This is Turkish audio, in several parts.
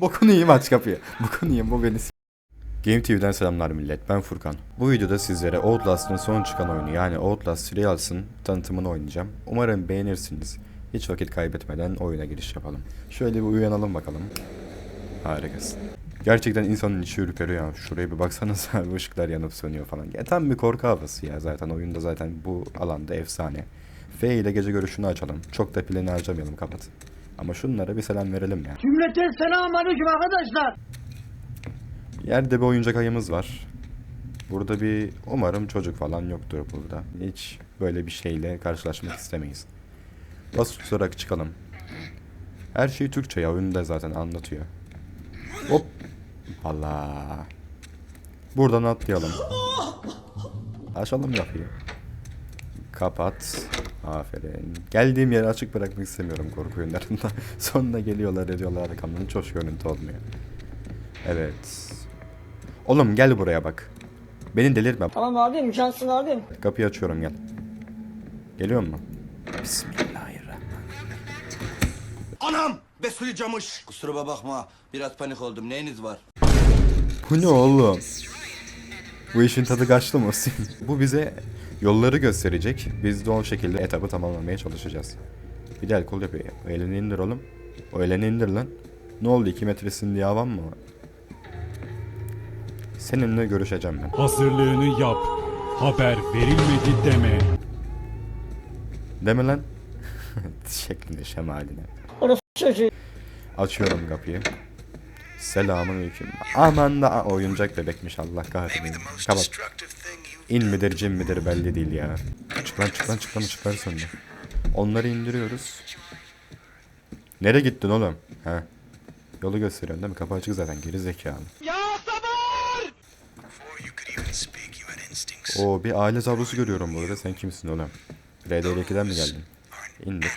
Bokunu yiyeyim aç kapıyı. Bokunu yiyeyim bu beni Game TV'den selamlar millet. Ben Furkan. Bu videoda sizlere Outlast'ın son çıkan oyunu yani Outlast Trials'ın tanıtımını oynayacağım. Umarım beğenirsiniz. Hiç vakit kaybetmeden oyuna giriş yapalım. Şöyle bir uyanalım bakalım. Harikasın. Gerçekten insanın içi ürperiyor ya. Şuraya bir baksanıza bu ışıklar yanıp sönüyor falan. Ya tam bir korku havası ya zaten oyunda zaten bu alanda efsane. F ile gece görüşünü açalım. Çok da pilini harcamayalım kapat. Ama şunlara bir selam verelim ya. Cümleten selamun aleyküm arkadaşlar. Yerde bir oyuncak ayımız var. Burada bir umarım çocuk falan yoktur burada. Hiç böyle bir şeyle karşılaşmak istemeyiz. Bas tutarak çıkalım. Her şey Türkçe ya oyunda zaten anlatıyor. Hop. Allah. Buradan atlayalım. Açalım kapıyı. Kapat. Aferin. Geldiğim yeri açık bırakmak istemiyorum korku oyunlarında. Sonunda geliyorlar ediyorlar arkamdan. Hiç hoş görüntü olmuyor. Evet. Oğlum gel buraya bak. Beni delirtme. Tamam abim cansın abim. Kapıyı açıyorum gel. Geliyor mu? Bismillahirrahmanirrahim. Anam! Besuli camış. Kusuruma bakma. Biraz panik oldum. Neyiniz var? Bu ne oğlum? Bu işin tadı kaçtı mı? Bu bize yolları gösterecek. Biz de o şekilde etabı tamamlamaya çalışacağız. Bir de el kol yapıyor. O elini indir oğlum. O elini indir lan. Ne oldu 2 metresin diye havan mı? Seninle görüşeceğim ben. Hazırlığını yap. Haber verilmedi deme. Deme lan. Şeklinde şemaline. Orası çocuğu. Açıyorum kapıyı. Selamun aleyküm. Aman da oyuncak bebekmiş Allah kahretsin. Kapat. İn midir cin midir belli değil ya. Çık lan çık lan çık lan çıkar sonra. Onları indiriyoruz. Nereye gittin oğlum? He. Yolu gösteriyorsun değil mi? Kapı açık zaten geri zekalı. Oo bir aile tablosu görüyorum burada. Sen kimsin oğlum? RDR2'den mi geldin? İndir.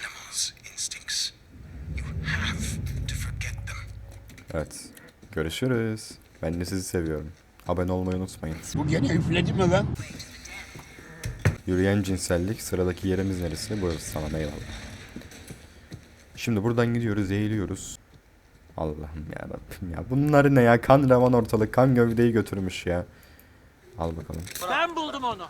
Evet. Görüşürüz. Ben de sizi seviyorum. Abone olmayı unutmayın. Bu gene üfledi mi lan? Yürüyen cinsellik sıradaki yerimiz neresi? Burası tamam eyvallah. Şimdi buradan gidiyoruz, eğiliyoruz. Allah'ım ya Rabbim ya. Bunlar ne ya? Kan revan ortalık, kan gövdeyi götürmüş ya. Al bakalım. Ben buldum onu.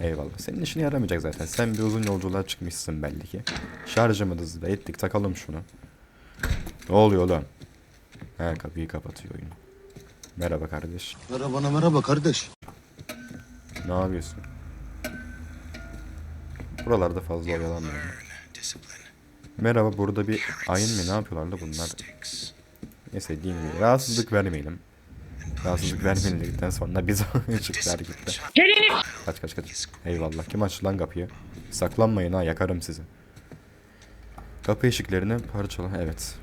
Eyvallah. Senin işine yaramayacak zaten. Sen bir uzun yolculuğa çıkmışsın belli ki. Şarjımızı da ettik. Takalım şunu. Ne oluyor lan? He kapıyı kapatıyor oyun. Merhaba kardeş. Merhaba merhaba kardeş. Ne yapıyorsun? Buralarda fazla oyalanmıyorum. Merhaba burada bir ayın mı ne yapıyorlar da bunlar? Neyse diyeyim gibi. Rahatsızlık vermeyelim. Rahatsızlık vermeyelim dedikten sonra biz ışıklar gitti. Kaç kaç kaç. Eyvallah. Kim açtı lan kapıyı? Saklanmayın ha yakarım sizi. Kapı ışıklarını parçala. Evet.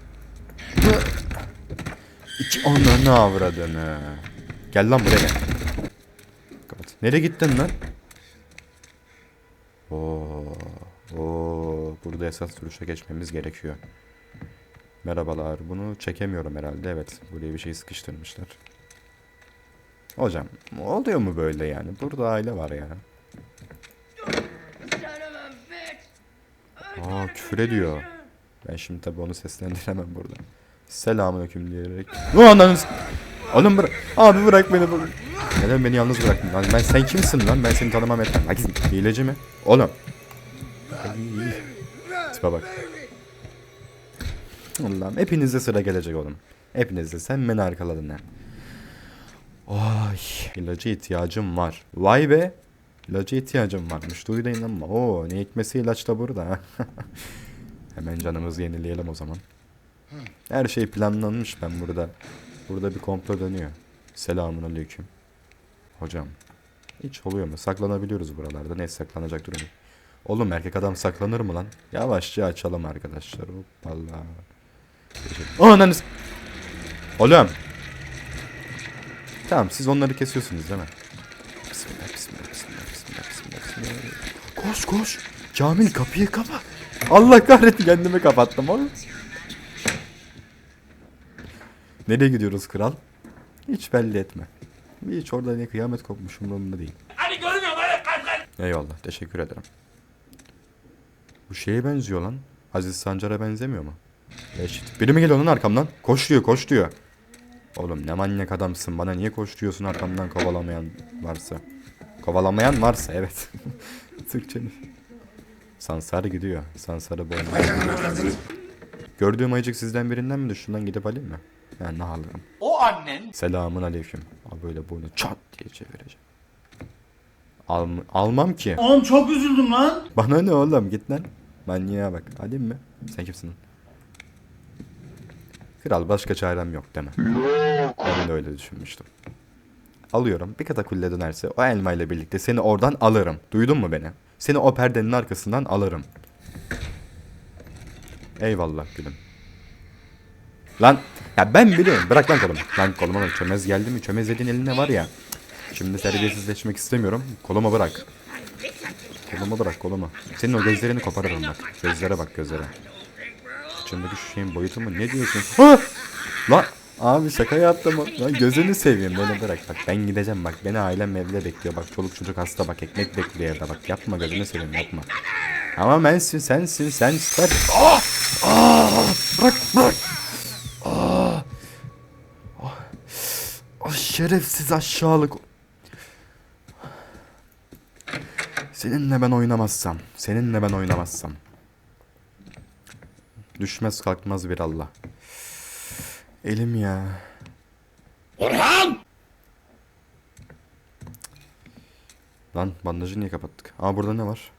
İki ananı avradını. Gel lan buraya gel. Kapat. Nereye gittin lan? Oo, oo, burada esas duruşa geçmemiz gerekiyor. Merhabalar. Bunu çekemiyorum herhalde. Evet. Buraya bir şey sıkıştırmışlar. Hocam, oluyor mu böyle yani? Burada aile var ya. Aa küfür ediyor. Ben şimdi tabii onu seslendiremem burada. Selamünaleyküm diyerek. O ananı Oğlum bırak. Abi bırak beni. Bırak. Neden beni yalnız bıraktın lan? Ben sen kimsin lan? Ben seni tanımam etmem. Lan git. Hileci mi? Oğlum. Tipe bak. Allah'ım hepinizde sıra gelecek oğlum. Hepinizde sen beni arkaladın ha. Ay, ilaca ihtiyacım var. Vay be. İlaca ihtiyacım varmış. Duydu inanma. Oo, ne hikmesi ilaç da burada. Hemen canımızı yenileyelim o zaman. Her şey planlanmış ben burada. Burada bir komplo dönüyor. Selamun aleyküm. Hocam. Hiç oluyor mu? Saklanabiliyoruz buralarda. Ne saklanacak durum yok. Oğlum erkek adam saklanır mı lan? Yavaşça açalım arkadaşlar. Hoppala. Ananı s- Oğlum. Tamam siz onları kesiyorsunuz değil mi? Bismillah bismillah bismillah bismillah bismillah bismillah. Koş koş. Kamil kapıyı kapa. Allah kahretsin kendimi kapattım oğlum. Nereye gidiyoruz kral? Hiç belli etme. Hiç orada ne kıyamet kopmuş umurumda değil. Hadi görmüyorum hadi kalk kalk. Eyvallah teşekkür ederim. Bu şeye benziyor lan. Aziz Sancar'a benzemiyor mu? Eşit. Biri mi geliyor lan arkamdan? Koş diyor koş diyor. Oğlum ne manyak adamsın. Bana niye koşturuyorsun arkamdan kovalamayan varsa. Kovalamayan varsa evet. Türkçe mi? Sansar gidiyor. Sansarı boyuna. Gördüğüm ayıcık sizden birinden mi düştü lan gidip alayım mı? Yani ne alırım. O annen Selamun aleyküm. Abi böyle boynu çat diye çevireceğim. Alm almam ki. Oğlum çok üzüldüm lan. Bana ne oğlum git lan. Manyağa bak. Alayım mı? Sen kimsin? Kral başka çarem yok deme. Ben de öyle düşünmüştüm. Alıyorum. Bir katakulle dönerse o elmayla birlikte seni oradan alırım. Duydun mu beni? Seni o perdenin arkasından alırım. Eyvallah gülüm. Lan ya ben biliyorum. Bırak lan kolumu. Lan koluma bak çömez geldi mi? Çömez dediğin eline var ya. Şimdi terbiyesizleşmek istemiyorum. Kolumu bırak. Kolumu bırak kolumu. Senin o gözlerini koparırım bak. Gözlere bak gözlere. İçindeki şu şeyin boyutu mu? Ne diyorsun? Ha! Lan abi şaka yaptım. Lan gözünü seveyim beni bırak. Bak ben gideceğim bak. Beni ailem evde bekliyor. Bak çoluk çocuk hasta bak. Ekmek bekliyor evde bak. Yapma gözünü seveyim yapma. Ama bensin sensin sen süper. Ah! Bırak bırak. Şerefsiz aşağılık. Seninle ben oynamazsam, seninle ben oynamazsam. Düşmez kalkmaz bir Allah. Elim ya. Orhan Lan bandajı niye kapattık? Aa burada ne var?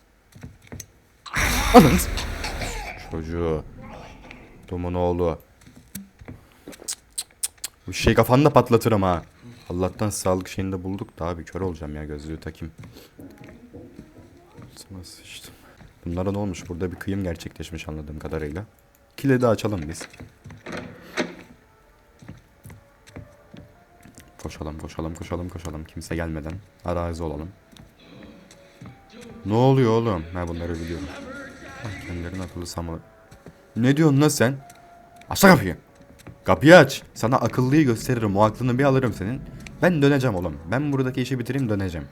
Ananı s- Çocuğu. Dumun oğlu. Bu şey kafanda patlatırım ha. Allah'tan sağlık şeyini de bulduk da abi kör olacağım ya gözlüğü takayım. Sıma sıçtım. Bunlara ne olmuş? Burada bir kıyım gerçekleşmiş anladığım kadarıyla. Kilidi açalım biz. Koşalım koşalım koşalım koşalım kimse gelmeden arazi olalım. Ne oluyor oğlum? Ha bunları biliyorum. Ah, Kendilerine akıllı sama. Ne diyorsun lan sen? Aç kapıyı. Kapıyı aç. Sana akıllıyı gösteririm. O aklını bir alırım senin. Ben döneceğim oğlum. Ben buradaki işi bitireyim döneceğim.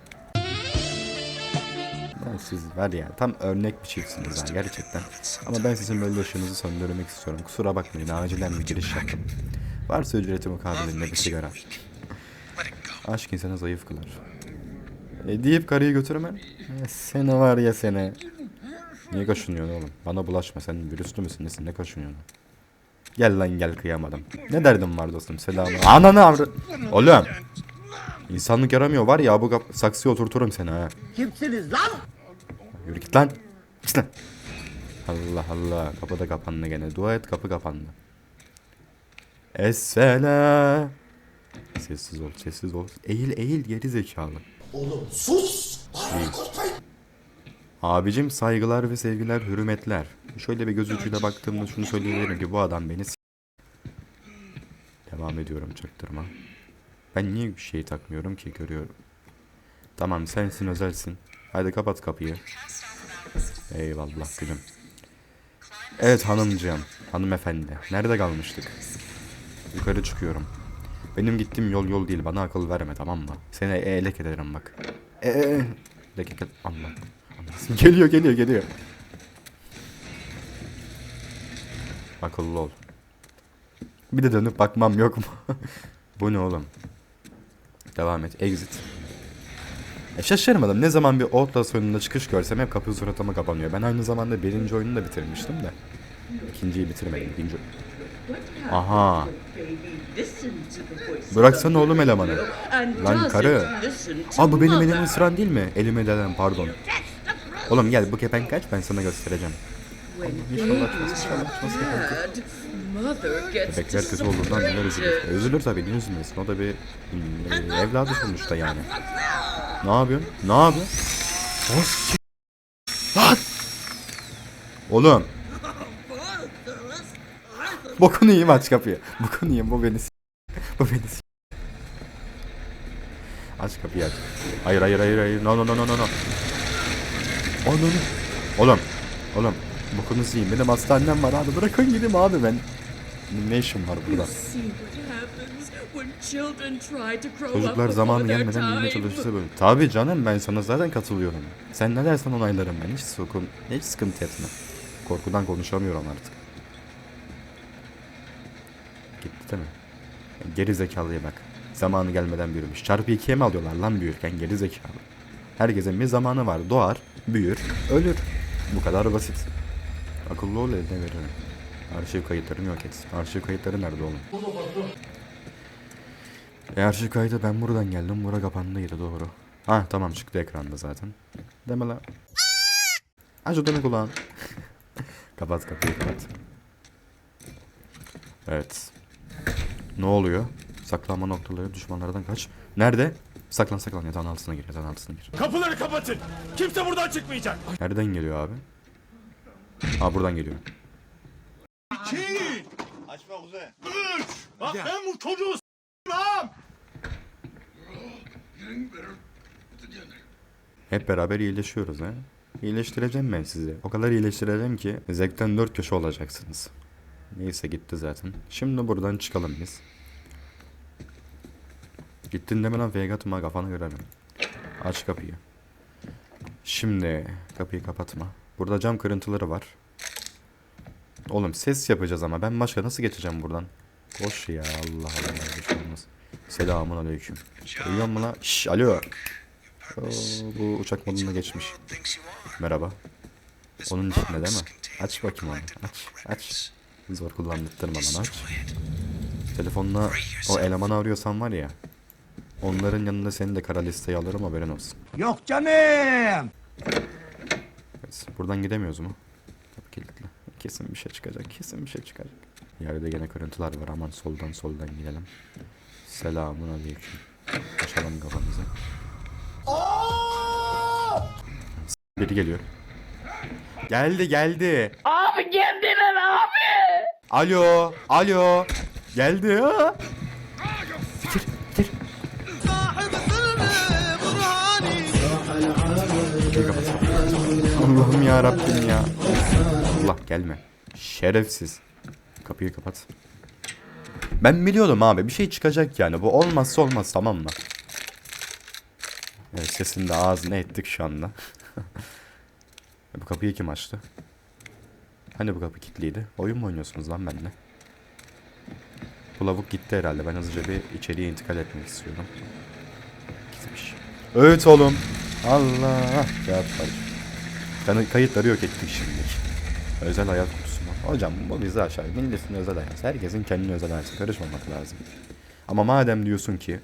Siz var ya tam örnek bir çiftsiniz ha gerçekten. Ama ben sizin böyle ışığınızı söndürmek istiyorum. Kusura bakmayın acilen bir giriş yaptım. Varsa ücreti mukabilinde bir sigara. Aşk insanı zayıf kılar. E deyip karıyı götürme. E, seni var ya seni. Niye kaşınıyorsun oğlum? Bana bulaşma sen virüslü müsün nesin ne kaşınıyorsun? Gel lan gel kıyamadım. Ne derdim var dostum selamı. Ananı avra... Oğlum. İnsanlık yaramıyor var ya bu kap- saksıya oturturum seni ha. Kimsiniz lan? Yürü git lan. Git lan. Allah Allah. Kapı da kapandı gene. Dua et kapı kapandı. Essela. Sessiz ol, sessiz ol. Eğil, eğil geri zekalı. Oğlum sus. Abicim saygılar ve sevgiler, hürmetler. Şöyle bir göz ucuyla baktığımda şunu söyleyebilirim ki bu adam beni Devam ediyorum çaktırma. Ben niye bir şey takmıyorum ki görüyorum. Tamam sensin özelsin. Haydi kapat kapıyı. Eyvallah gülüm. Evet hanımcığım, hanımefendi. Nerede kalmıştık? Yukarı çıkıyorum. Benim gittiğim yol yol değil. Bana akıl verme tamam mı? Seni elek ederim bak. Eee. Dakika. Allah. Geliyor geliyor geliyor. Akıllı ol. Bir de dönüp bakmam yok mu? Bu ne oğlum? Devam et. Exit. E şaşırmadım. Ne zaman bir Outlast oyununda çıkış görsem hep kapı suratıma kapanıyor. Ben aynı zamanda birinci oyunu da bitirmiştim de. İkinciyi bitirmedim. İkinci... Aha. Bıraksana oğlum elemanı. Lan karı. Aa bu benim elimi ısıran değil mi? Elime delen pardon. Oğlum gel bu kepenk kaç ben sana göstereceğim. İnşallah inşallah açmaz kepenk. Bebekler kötü olduğundan neler üzülür. E, üzülür tabii niye üzülmesin o da bir e, evladı sonuçta yani. Ne yapıyorsun? Ne yapıyorsun? S- Lan! Oğlum. Bokunu yiyeyim aç kapıyı. Bokunu yiyeyim bu beni s- Bu beni s- Aç kapıyı aç. Hayır hayır hayır hayır. No no no no no. Oğlum. Oğlum. Oğlum. Bokunu yiyeyim. Benim hastanem var abi. Bırakın gideyim abi ben. Ne işim var burada? Çocuklar zamanı gelmeden büyümeye çalışırsa böyle. Tabii canım ben sana zaten katılıyorum. Sen ne dersen onaylarım ben. Hiç, sokun, hiç sıkıntı etme. Korkudan konuşamıyorum artık. Gitti değil mi? Geri zekalıya bak. Zamanı gelmeden büyümüş. Çarpı ikiye mi alıyorlar lan büyürken geri zekalı. Herkesin bir zamanı var. Doğar, büyür, ölür. Bu kadar basit. Akıllı ol eline veririm. Arşiv kayıtlarını yok et. Arşiv kayıtları nerede oğlum? E arşiv kaydı ben buradan geldim. Bura kapandıydı doğru. Ha tamam çıktı ekranda zaten. Deme la. Aç odanı kulağın. kapat kapıyı kapat. Evet. Ne oluyor? Saklanma noktaları düşmanlardan kaç. Nerede? Saklan saklan yatağın altına gir yatağın altına gir. Kapıları kapatın. Kimse buradan çıkmayacak. Nereden geliyor abi? Aa buradan geliyor. Bak ben bu çocuğu s***lam. Hep beraber iyileşiyoruz ha. İyileştireceğim ben sizi. O kadar iyileştireceğim ki zevkten dört köşe olacaksınız. Neyse gitti zaten. Şimdi buradan çıkalım biz. Gittin deme lan fake atma kafanı kırarım. Aç kapıyı. Şimdi kapıyı kapatma. Burada cam kırıntıları var. Oğlum ses yapacağız ama ben başka nasıl geçeceğim buradan? Koş ya Allah Allah. Selamun aleyküm. Duyuyor musun lan? Şşş alo. Oo, bu uçak moduna geçmiş. Merhaba. Onun içinde değil mi? Aç bakayım onu. Aç. Aç. Zor kullandırtma bana aç. Telefonla o elemanı arıyorsan var ya. Onların yanında seni de kara listeye alırım haberin olsun. Yok canım. Evet, buradan gidemiyoruz mu? Kapı kilitli. Kesin bir şey çıkacak. Kesin bir şey çıkacak. Yerde gene kırıntılar var. Aman soldan soldan gidelim. Selamun aleyküm. Açalım kafamızı. Biri geliyor. Geldi geldi. Abi geldiler abi. Alo. Alo. Geldi ha. Allah'ım ya Rabbim ya. Allah gelme. Şerefsiz. Kapıyı kapat. Ben biliyordum abi bir şey çıkacak yani. Bu olmazsa olmaz tamam mı? Evet sesini de ağzına ettik şu anda. bu kapıyı kim açtı? Hani bu kapı kilitliydi? Oyun mu oynuyorsunuz lan benimle? Bu lavuk gitti herhalde. Ben hızlıca bir içeriye intikal etmek istiyorum. Gitmiş. Evet oğlum. Allah. Cevap ver. Kayıtları yok ettik şimdi. Özel hayat kutusu mu? Hocam bu bizi aşağı. Milletin özel hayatı. Herkesin kendine özel hayatı. Karışmamak lazım. Ama madem diyorsun ki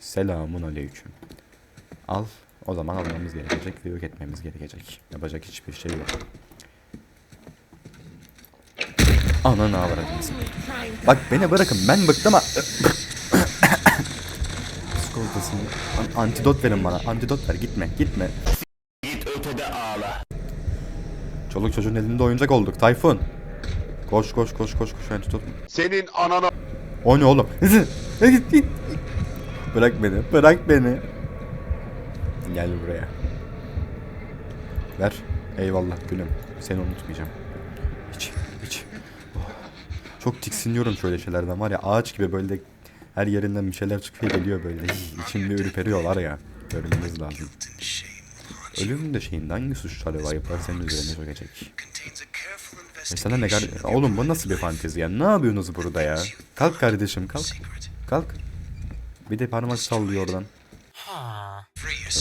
selamun aleyküm. Al. O zaman almamız gerekecek ve yok etmemiz gerekecek. Yapacak hiçbir şey yok. Ananı avradınız. Bak beni bırakın ben bıktım ha. Psikologasını. An- antidot verin bana. Antidot ver gitme gitme. Çoluk çocuğun elinde oyuncak olduk Tayfun. Koş koş koş koş koş antidot. Senin anana O ne oğlum? Bırak beni bırak beni. Gel buraya. Ver. Eyvallah gülüm. Seni unutmayacağım. İç iç. Oh. Çok tiksiniyorum şöyle şeylerden var ya ağaç gibi böyle her yerinden bir şeyler çıkıyor geliyor böyle. İçimde ürperiyor var ya. Görmeniz lazım. Ölüm de şeyinde hangi suçları var yapar senin üzerine çökecek. E sana ne gar- Oğlum bu nasıl bir fantezi ya? Ne yapıyorsunuz burada ya? Kalk kardeşim kalk. Kalk. Bir de parmak sallıyor oradan.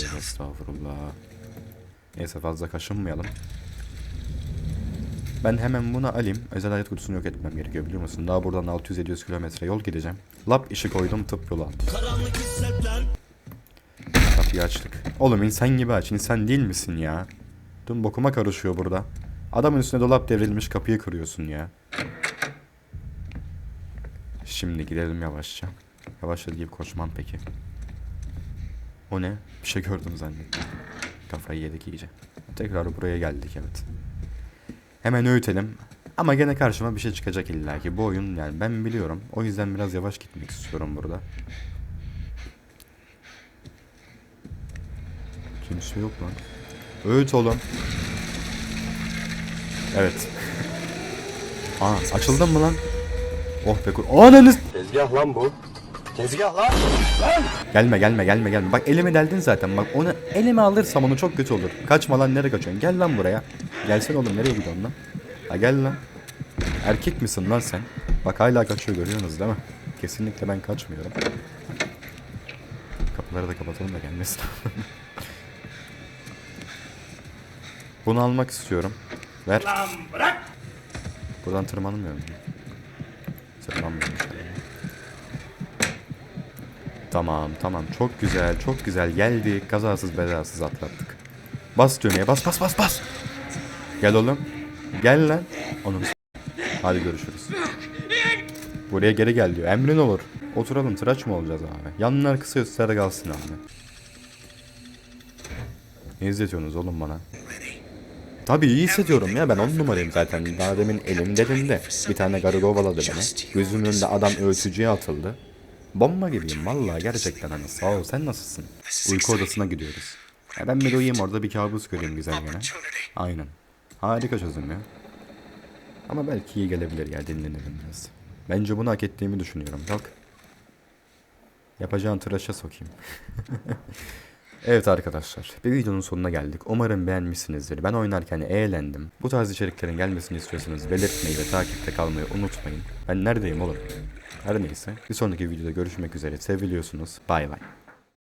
Tövbe estağfurullah. Neyse fazla kaşınmayalım. Ben hemen bunu alayım. Özel hayat kutusunu yok etmem gerekiyor biliyor musun? Daha buradan 600-700 kilometre yol gideceğim. Lap işi koydum tıp yolu aldım. Kapıyı açtık. Oğlum insan gibi aç. insan değil misin ya? Dün bokuma karışıyor burada. Adamın üstüne dolap devrilmiş kapıyı kırıyorsun ya. Şimdi gidelim yavaşça. Yavaşça gibi koşmam peki. O ne? Bir şey gördüm zannettim. Kafayı yedik iyice. Tekrar buraya geldik evet. Hemen öğütelim. Ama gene karşıma bir şey çıkacak illa ki. Bu oyun yani ben biliyorum. O yüzden biraz yavaş gitmek istiyorum burada. Kimse yok lan. Öğüt oğlum. Evet. Aa açıldın mı lan? Oh be kur. Ananız. tezgah lan bu. Tezgah lan. Gelme gelme gelme gelme. Bak elimi deldin zaten. Bak onu elime alırsam onu çok kötü olur. Kaçma lan nereye kaçıyorsun? Gel lan buraya. Gelsene oğlum nereye gidiyorsun lan? Ha gel lan. Erkek misin lan sen? Bak hala kaçıyor görüyorsunuz değil mi? Kesinlikle ben kaçmıyorum. Kapıları da kapatalım da gelmesin. Bunu almak istiyorum. Ver. Lan bırak. Buradan tırmanmıyor muyum? Tırmanmıyorum. Tamam tamam çok güzel çok güzel geldik kazasız belasız atlattık. Bas düğmeye bas bas bas bas. Gel oğlum. Gel lan. Onun Hadi görüşürüz. Buraya geri gel diyor. Emrin olur. Oturalım tıraş mı olacağız abi? Yanlar kısa üstler kalsın abi. Ne izletiyorsunuz oğlum bana? Tabii iyi hissediyorum ya ben on numarayım zaten. Daha demin elim dedim Bir tane garı kovaladı beni. Gözümün önünde adam ölçücüye atıldı. Bomba gibiyim vallahi gerçekten hani sağ ol sen nasılsın? Uyku odasına gidiyoruz. Ya ben bir uyuyayım orada bir kabus göreyim güzel gene. Aynen. Harika çözüm ya. Ama belki iyi gelebilir ya dinlenelim biraz. Bence bunu hak ettiğimi düşünüyorum. Kalk. Yapacağın tıraşa sokayım. Evet arkadaşlar, bir videonun sonuna geldik. Umarım beğenmişsinizdir. Ben oynarken eğlendim. Bu tarz içeriklerin gelmesini istiyorsanız belirtmeyi ve takipte kalmayı unutmayın. Ben neredeyim oğlum? Her neyse. Bir sonraki videoda görüşmek üzere. Seviliyorsunuz. Bay bay.